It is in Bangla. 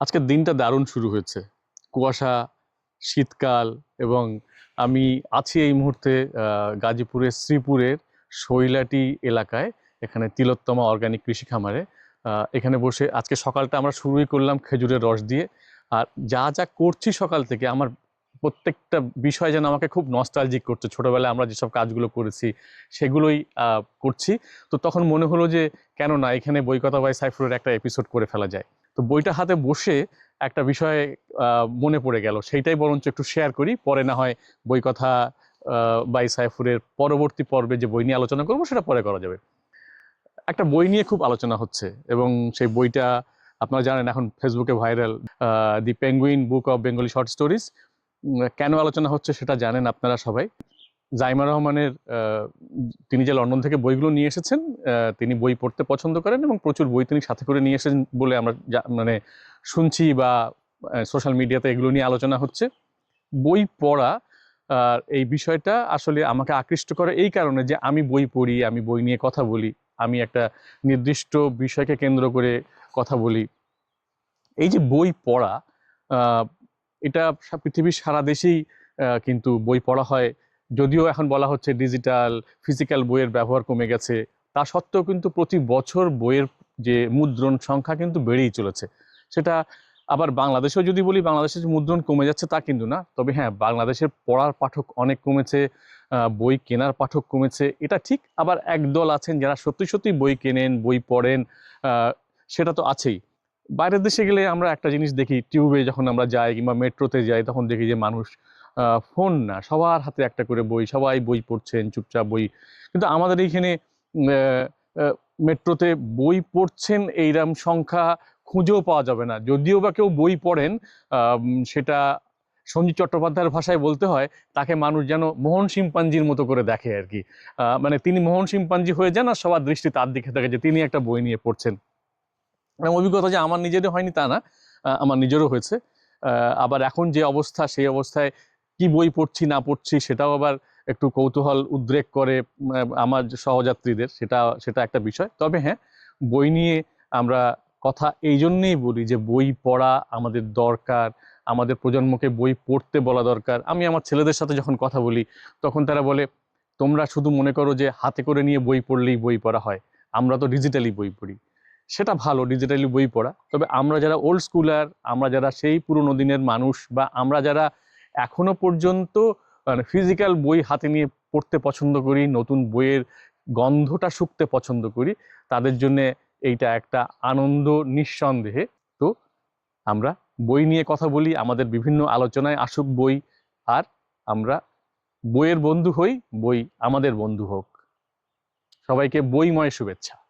আজকের দিনটা দারুণ শুরু হয়েছে। কুয়াশা, শীতকাল এবং আমি আছি এই মুহূর্তে গাজীপুরের শ্রীপুরের শৈলাটি এলাকায়, এখানে তিলোত্তমা অর্গানিক কৃষি খামারে। এখানে বসে আজকে সকালটা আমরা শুরুই করলাম খেজুরের রস দিয়ে। আর যা যা করছি সকাল থেকে, আমার প্রত্যেকটা বিষয় যেন আমাকে খুব নস্টালজিক করছে। ছোটোবেলায় আমরা যেসব কাজগুলো করেছি, সেগুলোই করছি। তো তখন মনে হলো যে কেন না এখানে বইকথা বাই সাইফুরের একটা এপিসোড করে ফেলা যায়। তো বইটা হাতে বসে একটা বিষয় মনে পড়ে গেল। সেইটাই বরঞ্চ একটু শেয়ার করি। পরে না হয় বই কথা বাই সাইফুরের পরবর্তী পর্বে যে বই নিয়ে আলোচনা করব, সেটা পরে করা যাবে। একটা বই নিয়ে খুব আলোচনা হচ্ছে এবং সেই বইটা আপনারা জানেন এখন ফেসবুকে viral the penguin book of Bengali short stories কেন আলোচনা হচ্ছে সেটা জানেন আপনারা সবাই? জাইমা রহমানের তিনি যে লন্ডন থেকে বইগুলো নিয়ে এসেছেন তিনি বই পড়তে পছন্দ করেন এবং প্রচুর বই তিনি সাথে করে নিয়ে এসেছেন বলে আমরা মানে শুনছি বা সোশ্যাল মিডিয়াতে এগুলো নিয়ে আলোচনা হচ্ছে। বই পড়া এই বিষয়টা আসলে আমাকে আকৃষ্ট করে এই কারণে যে আমি বই পড়ি, আমি বই নিয়ে কথা বলি, আমি একটা নির্দিষ্ট বিষয়কে কেন্দ্র করে কথা বলি। এই যে বই পড়া এটা পৃথিবীর সারা দেশেই কিন্তু বই পড়া হয় যদিও এখন বলা হচ্ছে ডিজিটাল ফিজিক্যাল বইয়ের ব্যবহার কমে গেছে, তা সত্ত্বেও কিন্তু প্রতি বছর বইয়ের যে মুদ্রণ সংখ্যা কিন্তু বেড়েই চলেছে। সেটা আবার বাংলাদেশেও যদি বলি, বাংলাদেশের যে মুদ্রণ কমে যাচ্ছে তা কিন্তু না, তবে হ্যাঁ বাংলাদেশের পড়ার পাঠক অনেক কমেছে বই কেনার পাঠক কমেছে, এটা ঠিক, আবার একদল আছেন যারা সত্যি সত্যি বই কেনেন, বই পড়েন সেটা তো আছেই। বাইরের দেশে গেলে আমরা একটা জিনিস দেখি, টিউবে যখন আমরা যাই কিংবা মেট্রোতে যাই, তখন দেখি যে মানুষ ফোন না, সবার হাতে একটা করে বই, সবাই বই পড়ছেন, চুপচাপ বই। কিন্তু আমাদের এইখানে মেট্রোতে বই পড়ছেন এইরকম সংখ্যা খুঁজেও পাওয়া যাবে না। যদিও বা কেউ বই পড়েন সেটা সঞ্জীব চট্টোপাধ্যায়ের ভাষায় বলতে হয়, তাকে মানুষ যেন মোহন শিম্পাঞ্জির মতো করে দেখে আর কি। মানে তিনি মোহন শিম্পাঞ্জি হয়ে যান আর সবার দৃষ্টি তার দিকে থাকে যে তিনি একটা বই নিয়ে পড়ছেন। অভিজ্ঞতা যে আমার নিজেরও হয়নি তা না আমার নিজেরও হয়েছে। আবার এখন যে অবস্থা, সেই অবস্থায় কি বই পড়ছি, না পড়ছি, সেটাও আবার একটু কৌতূহল উদ্রেক করে আমার সহযাত্রীদের, সেটা সেটা একটা বিষয়। তবে হ্যাঁ বই নিয়ে আমরা কথা এই জন্যেই বলি যে বই পড়া আমাদের দরকার, আমাদের প্রজন্মকে বই পড়তে বলা দরকার। আমি আমার ছেলেদের সাথে যখন কথা বলি, তখন তারা বলে, তোমরা শুধু মনে করো যে হাতে করে নিয়ে বই পড়লেই বই পড়া হয়, আমরা তো ডিজিটালি বই পড়ি। সেটা ভালো ডিজিটালি বই পড়া। তবে আমরা যারা ওল্ড স্কুলার আমরা যারা সেই পুরোনো দিনের মানুষ বা আমরা যারা এখনও পর্যন্ত মানে ফিজিক্যাল বই হাতে নিয়ে পড়তে পছন্দ করি, নতুন বইয়ের গন্ধটা শুকতে পছন্দ করি, তাদের জন্য এইটা একটা আনন্দ নিঃসন্দেহে। তো আমরা বই নিয়ে কথা বলি, আমাদের বিভিন্ন আলোচনায় আসুক বই, আর আমরা বইয়ের বন্ধু হই, বই আমাদের বন্ধু হোক। সবাইকে বইময় শুভেচ্ছা।